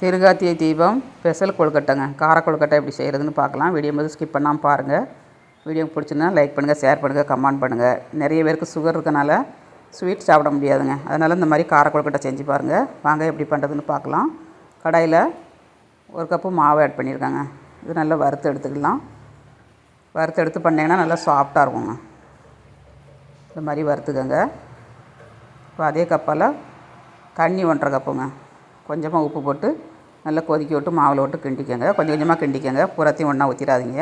திருகாத்திய தீபம் ஸ்பெஷல் கொழுக்கட்டைங்க. கார கொழுக்கட்டை எப்படி செய்கிறதுன்னு பார்க்கலாம். வீடியோ வந்து ஸ்கிப் பண்ணாமல் பாருங்கள் வீடியோ பிடிச்சிருந்தா லைக் பண்ணுங்கள் ஷேர் பண்ணுங்கள் கமெண்ட் பண்ணுங்கள் நிறைய பேருக்கு சுகர் இருக்கனால ஸ்வீட் சாப்பிட முடியாதுங்க. அதனால் இந்த மாதிரி கார கொழுக்கட்டை செஞ்சு பாருங்கள் வாங்க எப்படி பண்ணுறதுன்னு பார்க்கலாம். கடாயில் ஒரு கப்பு மாவு ஆட் பண்ணியிருக்காங்க. இது நல்லா வறுத்து எடுத்துக்கலாம். வறுத்து எடுத்து பண்ணிங்கன்னா நல்லா சாஃப்டாக இருக்குங்க. இந்த மாதிரி வறுத்துக்கோங்க. இப்போ அதே கப்பால் தண்ணி ஒன்றரை கப்புங்க கொஞ்சமாக உப்பு போட்டு நல்லா கொதிக்க விட்டு மாவில் விட்டு கிண்டிக்கோங்க. கொஞ்சம் கொஞ்சமாக கிண்டிக்கோங்க. புறத்தையும் ஒன்றா ஊற்றிடாதீங்க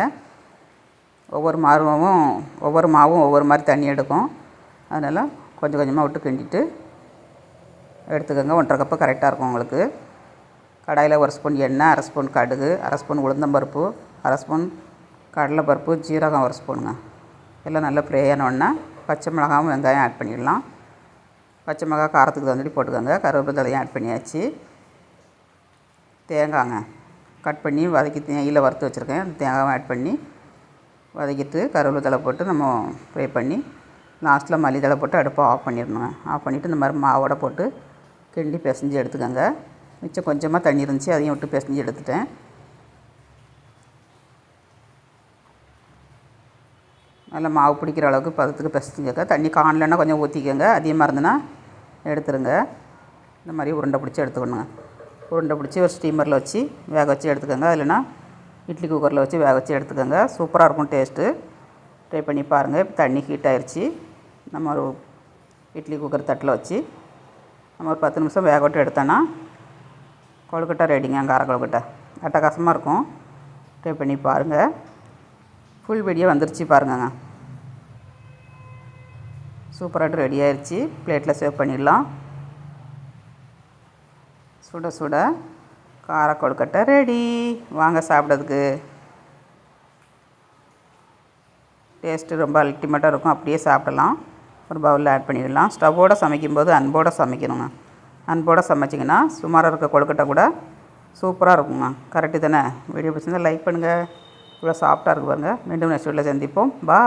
ஒவ்வொரு மாவும் ஒவ்வொரு மாவும் ஒவ்வொரு மாதிரி தண்ணி எடுக்கும். அதனால் கொஞ்சம் கொஞ்சமாக விட்டு கிண்டிட்டு எடுத்துக்கோங்க. ஒன்றரை கப்பு கரெக்டாக இருக்கும் உங்களுக்கு. கடாயில் ஒரு ஸ்பூன் எண்ணெய் அரை ஸ்பூன் கடுகு அரை ஸ்பூன் உளுந்தம்பருப்பு அரை ஸ்பூன் கடலைப்பருப்பு ஜீரகம் ஒரு ஸ்பூனுங்க. எல்லாம் நல்லா ஃப்ரை ஆனோடனே பச்சை மிளகாவும் வெங்காயம் ஆட் பண்ணிடலாம். பச்சை மிளகா காரத்துக்கு தந்துட்டு போட்டுக்கோங்க. கருவேப்பிலை தலையும் ஆட் பண்ணியாச்சு. தேங்காய்ங்க கட் பண்ணி வதக்கி நெய்யில் வறுத்து வச்சுருக்கேன். அந்த ஆட் பண்ணி வதக்கிட்டு கருவேப்பிலை தழை போட்டு நம்ம ஃப்ரை பண்ணி லாஸ்ட்டில் மல்லி போட்டு அடுப்பை ஆஃப் பண்ணிடணுங்க. ஆஃப் பண்ணிவிட்டு இந்த மாதிரி மாவோட போட்டு கிண்டி பிசைஞ்சு எடுத்துக்கோங்க. மிச்சம் கொஞ்சமாக தண்ணி இருந்துச்சு அதையும் விட்டு பிசைஞ்சு எடுத்துட்டேன். நல்லா மாவு பிடிக்கிற அளவுக்கு பதத்துக்கு பிசைஞ்சுக்க தண்ணி காணலைன்னா கொஞ்சம் ஊற்றிக்கோங்க அதிகமாக இருந்ததுன்னா எடுத்துருங்க. இந்த மாதிரி உருண்டை பிடிச்சி எடுத்துக்கணுங்க. உருண்டை பிடிச்சி ஒரு ஸ்டீமரில் வச்சு வேக வச்சு எடுத்துக்கோங்க. இல்லைன்னா இட்லி குக்கரில் வச்சு வேக வச்சு எடுத்துக்கோங்க. சூப்பராக இருக்கும் டேஸ்ட்டு ட்ரை பண்ணி பாருங்கள் இப்போ தண்ணி ஹீட் ஆயிடுச்சு நம்ம ஒரு இட்லி குக்கர் தட்டில் வச்சு நம்ம ஒரு பத்து நிமிஷம் வேக விட்டு எடுத்தோன்னா கொழுக்கட்டை ரெடிங்க கார கொழுக்கட்டை. அட்டகாசமாக இருக்கும். ட்ரை பண்ணி பாருங்கள் ஃபுல் வீடியோ வந்துருச்சு பாருங்கங்க. சூப்பராக ரெடி ஆயிடுச்சு பிளேட்டில் சேவ் பண்ணிடலாம். சுட சுட கார கொழுக்கட்டை ரெடி வாங்க சாப்பிட்றதுக்கு. டேஸ்ட்டு ரொம்ப அல்டிமேட்டாக இருக்கும். அப்படியே சாப்பிடலாம். ஒரு பவுலில் ஆட் பண்ணிடலாம். ஸ்டவ்வோடு சமைக்கும்போது அன்போடு சமைக்கணுங்க. அன்போடு சமைச்சிங்கன்னா சுமாராக இருக்க கொழுக்கட்டை கூட சூப்பராக இருக்குங்க. கரெக்டு தானே? வீடியோ பிடிச்சிருந்தால் லைக் பண்ணுங்கள் இவ்வளோ சாஃப்டாக இருக்கு பாருங்கள் மீண்டும் நெக்ஸ்ட் வீட்டில் சந்திப்போம். பா